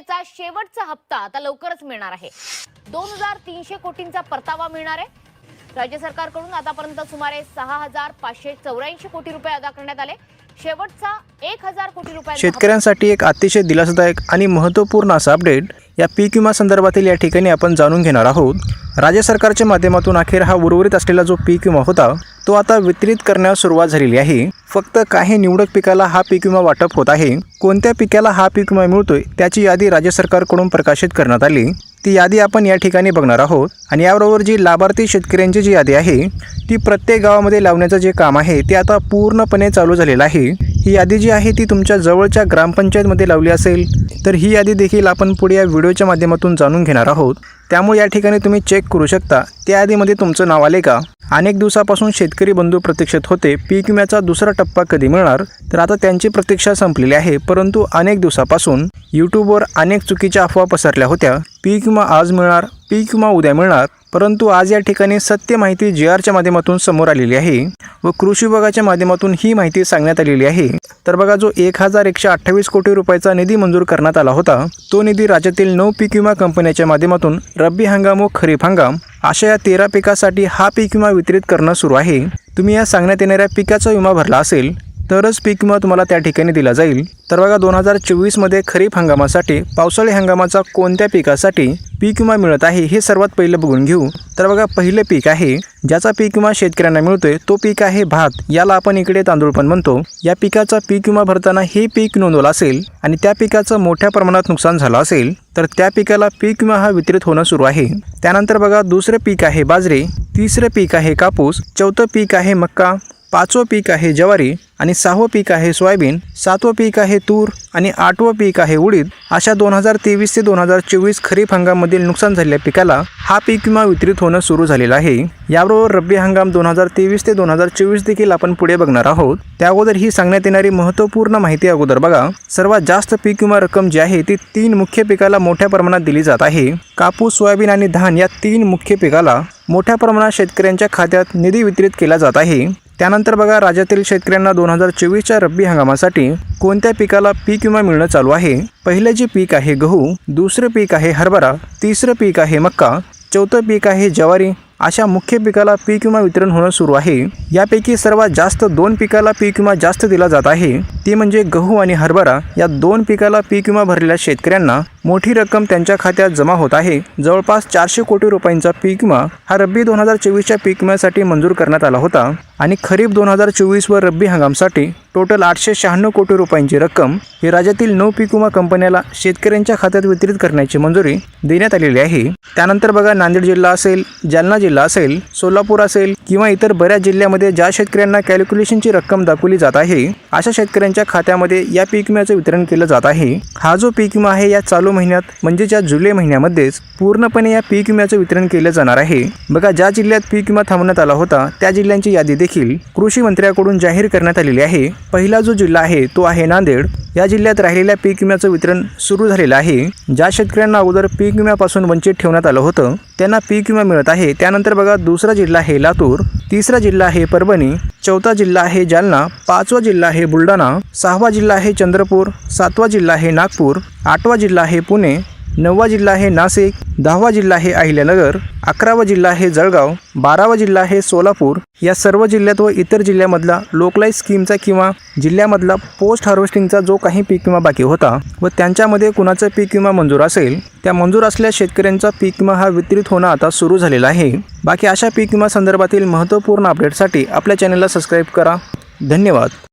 चा शेवटचा हप्ता आता लवकरच मिळणार आहे. दोन हजार तीनशे कोटींचा परतावा मिळणार आहे. राज्य सरकारकडून आतापर्यंत सुमारे सहा हजार पाचशे चौऱ्याऐंशी कोटी रुपये अदा करण्यात आले. शेवटचा एक हजार कोटी रुपये शेतकऱ्यांसाठी एक अतिशय दिलासादायक आणि महत्त्वपूर्ण असा अपडेट या पीक विमा संदर्भातील या ठिकाणी आपण जाणून घेणार आहोत. राज्य सरकारच्या माध्यमातून अखेर हा उर्वरित असलेला जो पीक विमा होता तो आता वितरित करण्यास सुरुवात झालेली आहे. फक्त काही निवडक पिकाला हा पीक विमा वाटप होत आहे. कोणत्या पिकाला हा पीक विमा मिळतोय त्याची यादी राज्य सरकारकडून प्रकाशित करण्यात आली. ती यादी आपण या ठिकाणी बघणार आहोत. आणि याबरोबर जी लाभार्थी शेतकऱ्यांची जी यादी आहे ती प्रत्येक गावामध्ये लावण्याचं जे काम आहे ते आता पूर्णपणे चालू झालेलं आहे. ही यादी जी आहे ती तुमच्या जवळच्या ग्रामपंचायतमध्ये लावली असेल. तर ही यादी देखील आपण पुढे या व्हिडिओच्या माध्यमातून जाणून घेणार आहोत. त्यामुळे या ठिकाणी तुम्ही चेक करू शकता. त्या यादीमध्ये तुमचं नाव आले का? अनेक दिवसापासून शेतकरी बंधू प्रतीक्षेत होते. पीक विम्याचा दुसरा टप्पा कधी मिळणार? तर आता त्यांची प्रतीक्षा संपलेली आहे. परंतु अनेक दिवसापासून यूट्यूबवर अनेक चुकीच्या अफवा पसरल्या होत्या. पीक विमा आज मिळणार? पीक विमा उद्या मिळणार? परंतु आज या ठिकाणी सत्य माहिती जी आरच्या माध्यमातून समोर आलेली आहे व कृषी विभागाच्या माध्यमातून ही माहिती सांगण्यात आलेली आहे. तर बघा जो एक हजार एकशे अठ्ठावीस कोटी रुपयाचा निधी मंजूर करण्यात आला होता तो निधी राज्यातील नऊ पीक विमा कंपन्याच्या माध्यमातून रब्बी हंगाम व खरीप हंगाम अशा या तेरा पिकासाठी हा पीक विमा वितरित करणं सुरू आहे. तुम्ही या सांगण्यात येणाऱ्या पिकाचा विमा भरला असेल तरच पीक विमा तुम्हाला त्या ठिकाणी दिला जाईल. तर बघा दोन हजार चोवीसमध्ये खरीप हंगामासाठी पावसाळी हंगामाचा कोणत्या पिकासाठी पीक विमा मिळत आहे हे सर्वात पहिलं बघून घेऊ. तर बघा पहिलं पीक आहे ज्याचा पीक विमा शेतकऱ्यांना मिळतोय तो पीक आहे भात. याला आपण इकडे तांदूळ पण म्हणतो. या पिकाचा पीक विमा भरताना हे पीक नोंदवलं असेल आणि त्या पिकाचं मोठ्या प्रमाणात नुकसान झालं असेल तर त्या पिकाला पीक विमा हा वितरित होणं सुरू आहे. त्यानंतर बघा दुसरं पीक आहे बाजरी तिसरं पीक आहे कापूस चौथं पीक आहे मक्का पाचवं पीक आहे ज्वारी आणि सहावं पीक आहे सोयाबीन सातवं पीक आहे तूर आणि आठवं पीक आहे उडीद. अशा दोन हजार तेवीस ते दोन हजार चोवीस खरीप हंगामामधील नुकसान झालेल्या पिकाला हा पीक विमा वितरित होणं सुरू झालेला आहे. याबरोबर रब्बी हंगाम दोन हजार तेवीस ते दोन हजार चोवीस देखील आपण पुढे बघणार आहोत. त्या अगोदर ही सांगण्यात येणारी महत्त्वपूर्ण माहिती अगोदर बघा. सर्वात जास्त पीक विमा रक्कम जी आहे ती तीन मुख्य पिकाला मोठ्या प्रमाणात दिली जात आहे. कापूस सोयाबीन आणि धान या तीन मुख्य पिकाला मोठ्या प्रमाणात शेतकऱ्यांच्या खात्यात निधी वितरित केला जात आहे. त्यानंतर बघा राज्यातील शेतकऱ्यांना दोन हजार चोवीसच्या रब्बी हंगामासाठी कोणत्या पिकाला पीक विमा मिळणं चालू आहे? पहिलं जे पीक आहे गहू दुसरं पीक आहे हरभरा तिसरं पीक आहे मक्का चौथं पीक आहे ज्वारी अशा मुख्य पिकाला पीक विमा वितरण होणं सुरू आहे. यापैकी सर्वात जास्त दोन पिकाला पीक विमा जास्त दिला जात आहे. ती म्हणजे गहू आणि हरभरा. या दोन पिकाला पीक विमा भरलेल्या शेतकऱ्यांना मोठी रक्कम त्यांच्या खात्यात जमा होत आहे. जवळपास चारशे कोटी रुपयांचा पीक विमा हा रब्बी दोन हजार चोवीसच्या पीक विम्यासाठी मंजूर करण्यात आला होता. आणि खरीप दोन हजार चोवीस व रब्बी हंगामसाठी टोटल आठशे शहाण्णव कोटी रुपयांची रक्कम ही राज्यातील नऊ पीक विमा कंपन्याला शेतकऱ्यांच्या खात्यात वितरित करण्याची मंजुरी देण्यात आलेली आहे. त्यानंतर बघा नांदेड जिल्हा असेल जालना जिल्हा असेल सोलापूर असेल किंवा इतर बऱ्याच जिल्ह्यामध्ये ज्या शेतकऱ्यांना कॅल्क्युलेशनची रक्कम दाखवली जात आहे अशा शेतकऱ्यांच्या खात्यामध्ये या पीक विम्याचं वितरण केलं जात आहे. हा जो पीक विमा आहे या चालू महिन्यात म्हणजेच या जुलै महिन्यामध्येच पूर्णपणे या पीक विम्याचं वितरण केलं जाणार आहे. बघा ज्या जिल्ह्यात पीक विमा थांबवण्यात आला होता त्या जिल्ह्यांची यादी देखील कृषी मंत्र्याकडून जाहीर करण्यात आलेली आहे. पहिला जो जिल्हा आहे तो आहे नांदेड. या जिल्ह्यात राहिलेल्या पीक विम्याचं वितरण सुरू झालेलं आहे. ज्या शेतकऱ्यांना अगोदर पीक विम्यापासून वंचित ठेवण्यात आलं होतं त्यांना पीक विमा मिळत आहे. त्यानंतर बघा दुसरा जिल्हा आहे लातूर. तिसरा जिल्हा आहे परभणी. चौथा जिल्हा आहे जालना पाचवा जिल्हा आहे बुलढाणा सहावा जिल्हा आहे चंद्रपूर सातवा जिल्हा आहे नागपूर आठवा जिल्हा आहे पुणे नववा जिल्हा आहे नाशिक दहावा जिल्हा आहे अहिल्यानगर अकरावा जिल्हा आहे जळगाव बारावा जिल्हा आहे सोलापूर. या सर्व जिल्ह्यात व इतर जिल्ह्यामधला लोकलाईज स्कीमचा किंवा जिल्ह्यामधला पोस्ट हार्वेस्टिंगचा जो काही पीक विमा बाकी होता व त्यांच्यामध्ये कुणाचा पीक विमा मंजूर असेल त्या मंजूर असलेल्या शेतकऱ्यांचा पीक विमा हा वितरित होणं आता सुरू झालेला आहे. बाकी अशा पीक विमा संदर्भातील महत्त्वपूर्ण अपडेटसाठी आपल्या चॅनलला सबस्क्राईब करा. धन्यवाद.